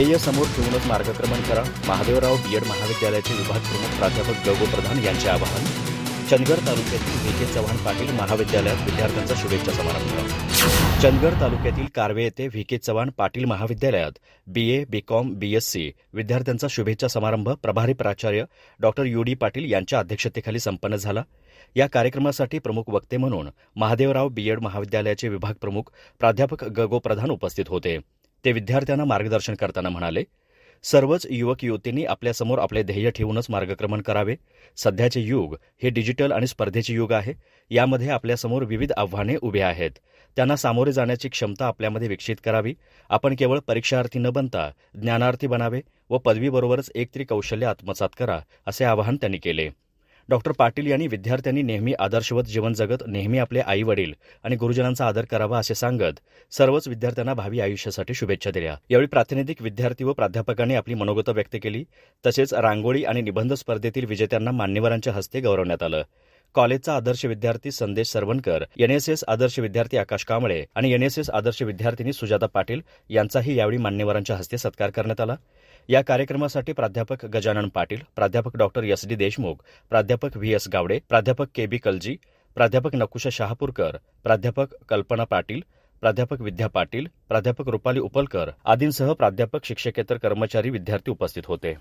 ध्येय समोर ठेवूनच मार्गक्रमण करा. महादेवराव बीएड महाविद्यालयाचे विभाग प्रमुख प्राध्यापक गौगो प्रधान यांचे आवाहन. चंदगड तालुक्यातील व्ही. के. चव्हाण पाटील महाविद्यालयात विद्यार्थ्यांचा शुभेच्छा समारंभ. चंदगड तालुक्यातील कारवे येथे व्ही. के. चव्हाण पाटील महाविद्यालयात बीए बीकॉम बीएससी विद्यार्थ्यांचा शुभेच्छा समारंभ प्रभारी प्राचार्य डॉक्टर यू. डी. पाटील यांच्या अध्यक्षतेखाली संपन्न झाला. या कार्यक्रमासाठी प्रमुख वक्ते म्हणून महादेवराव बीएड महाविद्यालयाचे विभाग प्रमुख प्राध्यापक गगो प्रधान उपस्थित होते. ते विद्यार्थ्यांना मार्गदर्शन करताना म्हणाले सर्वच युवक युवतींनी आपल्यासमोर आपले ध्येय ठेवूनच मार्गक्रमण करावे. सध्याचे युग हे डिजिटल आणि स्पर्धेचे युग आहे. यामध्ये आपल्यासमोर विविध आव्हाने उभी आहेत. त्यांना सामोरे जाण्याची क्षमता आपल्यामध्ये विकसित करावी. आपण केवळ परीक्षार्थी न बनता ज्ञानार्थी बनावे व पदवीबरोबरच एकतरी कौशल्य आत्मसात करा असे आवाहन त्यांनी केले. डॉक्टर पाटील यांनी विद्यार्थ्यांनी नेहमी आदर्शवत जीवन जगत नेहमी आपले आई वडील आणि गुरुजनांचा आदर करावा असे सांगत सर्वच विद्यार्थ्यांना भावी आयुष्यासाठी शुभेच्छा दिल्या. यावेळी प्रातिनिधिक विद्यार्थी व प्राध्यापकांनी आपली मनोगत व्यक्त केली. तसेच रांगोळी आणि निबंध स्पर्धेतील विजेत्यांना मान्यवरांच्या हस्ते गौरवण्यात आलं. कॉलेजचा आदर्श विद्यार्थी संदेश सरवणकर एनएसएस आदर्श विद्यार्थी आकाश कांबळे आणि एनएसएस आदर्श विद्यार्थिनी सुजाता पाटील यांचाही यावेळी मान्यवरांच्या हस्ते सत्कार करण्यात आला. या कार्यक्रमासाठी प्राध्यापक गजानन पाटील प्राध्यापक डॉक्टर एस डी देशमुख प्राध्यापक व्ही एस गावडे प्राध्यापक के बी कलजी प्राध्यापक नकुशा शहापूरकर प्राध्यापक कल्पना पाटील प्राध्यापक विद्या पाटील प्राध्यापक रुपाली उपलकर आदींसह प्राध्यापक शिक्षकेतर कर्मचारी विद्यार्थी उपस्थित होते.